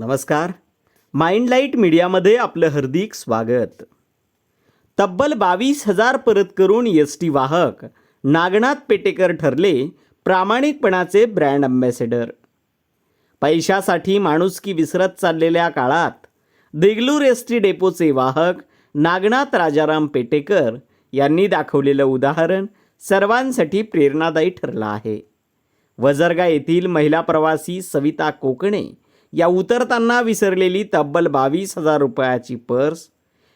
नमस्कार. माइंडलाईट मीडियामध्ये आपलं हार्दिक स्वागत. तब्बल बावीस हजार परत करून एस टी वाहक नागनाथ पेटेकर ठरले प्रामाणिकपणाचे ब्रँड अम्बॅसेडर. पैशासाठी माणुसकी विसरत चाललेल्या काळात देगलूर एस टी डेपोचे वाहक नागनाथ राजाराम पेटेकर यांनी दाखवलेलं उदाहरण सर्वांसाठी प्रेरणादायी ठरलं आहे. वजरगा येथील महिला प्रवासी सविता कोकणे या उतरताना विसरलेली तब्बल बावीस हजार रुपयाची पर्स.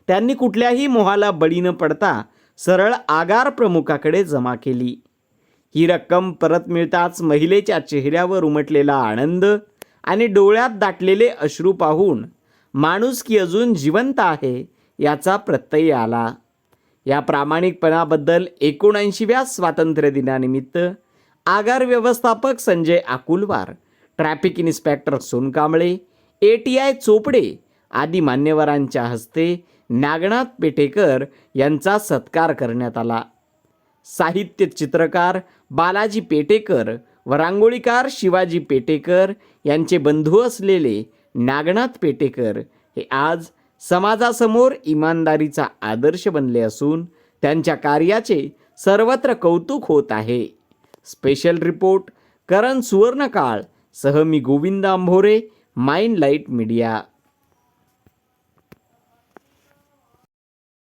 त्यांनी कुठल्याही मोहाला बळी न पडता सरळ आगार प्रमुखाकडे जमा केली. ही रक्कम परत मिळताच महिलेच्या चेहऱ्यावर उमटलेला आनंद आणि डोळ्यात दाटलेले अश्रू पाहून माणूस की अजून जिवंत आहे याचा प्रत्यय आला. या प्रामाणिकपणाबद्दल एकोणऐंशीव्या स्वातंत्र्य दिनानिमित्त आगार व्यवस्थापक Sanjay Akulwar traffic inspector Sonkamble A T I Chopde आदी मान्यवरांच्या हस्ते नागनाथ पेटेकर यांचा सत्कार करण्यात आला. साहित्य चित्रकार बालाजी पेटेकर व रांगोळीकार शिवाजी पेटेकर यांचे बंधू असलेले नागनाथ पेटेकर हे आज समाजासमोर इमानदारीचा आदर्श बनले असून त्यांच्या कार्याचे सर्वत्र कौतुक होत आहे. स्पेशल रिपोर्ट करण सुवर्णकाळ सह मी Govind Ambhore mind light media.